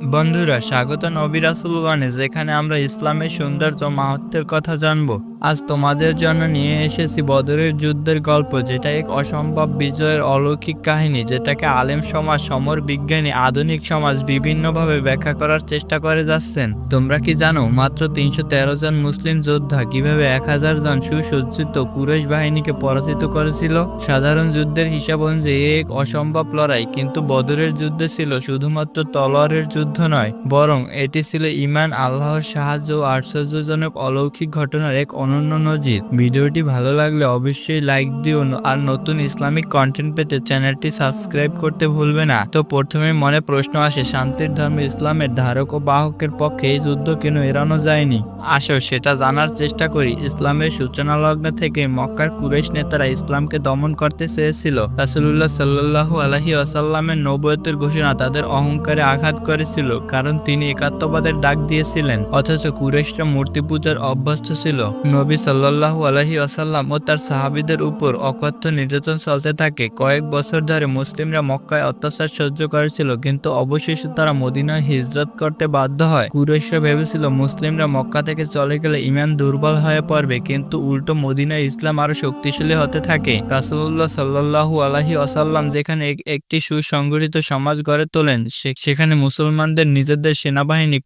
বন্ধুরা স্বাগত নবী রাসুলগণে যেখানে আমরা ইসলামের সৌন্দর্য মাহাত্মের কথা জানব। আজ তোমাদের জন্য নিয়ে এসেছি বদরের যুদ্ধের গল্প, যেটা এক অসম্ভব বিজয়ের অলৌকিক কাহিনী, যেটাকে আলেম সমাজ, সমর বিজ্ঞানী, আধুনিক সমাজ বিভিন্নভাবে ব্যাখ্যা করার চেষ্টা করে যাচ্ছেন। তোমরা কি জানো, মাত্র তিনশো তেরো জন মুসলিম যোদ্ধা কীভাবে এক হাজার জন সুসজ্জিত কুরেশ বাহিনীকে পরাজিত করেছিল? সাধারণ যুদ্ধের হিসাব অনুযায়ী এক অসম্ভব লড়াই, কিন্তু বদরের যুদ্ধে ছিল শুধুমাত্র তলোয়ারের যুদ্ধ নয়, বরং এটি ছিল ইমান, আল্লাহর সাহায্য ও আশ্চর্যজনক অলৌকিক ঘটনার এক অনন্য নজির। ভিডিওটি ভালো লাগলে অবশ্যই লাইক দিও আর নতুন ইসলামিক কন্টেন্ট পেতে চ্যানেলটি সাবস্ক্রাইব করতে ভুলবে না। তো প্রথমে মনে প্রশ্ন আসে, শান্তির ধর্ম ইসলামের ধারক ও বাহকের পক্ষে এই যুদ্ধ কেন এড়ানো যায়নি? আসো, সেটা জানার চেষ্টা করি। ইসলামের সূচনা লগ্ন থেকে মক্কার কুরেশ নেতারা ইসলামকে দমন করতে চেয়েছিল। রাসুলুল্লাহ সাল্লাহু আলহি আসাল্লামের নবয়তের ঘোষণা তাদের অহংকারে আঘাত করেছিল, কারণ তিনি একাত্মবাদের ডাক দিয়েছিলেন, অথচ কুরেশরা মূর্তি পূজার অভ্যস্ত ছিল। নবী সাল্লাহু আলহি আসাল্লাম ও তার সাহাবিদের উপর অকথ্য নির্যাতন চলতে থাকে। কয়েক বছর ধরে মুসলিমরা মক্কায় অত্যাচার সহ্য করেছিল, কিন্তু অবশেষে তারা মদিনায় হিজরত করতে বাধ্য হয়। কুরেশরা ভেবেছিল মুসলিমরা মক্কা থেকে চলে গেলে ইমান দুর্বল হয়ে পড়বে, কিন্তু উল্টো মদিনায় ইসলাম আরও শক্তিশালী হতে থাকে। রাসুল্লাহ সাল্লাহু আলহি আসাল্লাম যেখানে একটি সুসংগঠিত সমাজ গড়ে তোলেন সেখানে মুসলমানদের নিজেদের সেনাবাহিনী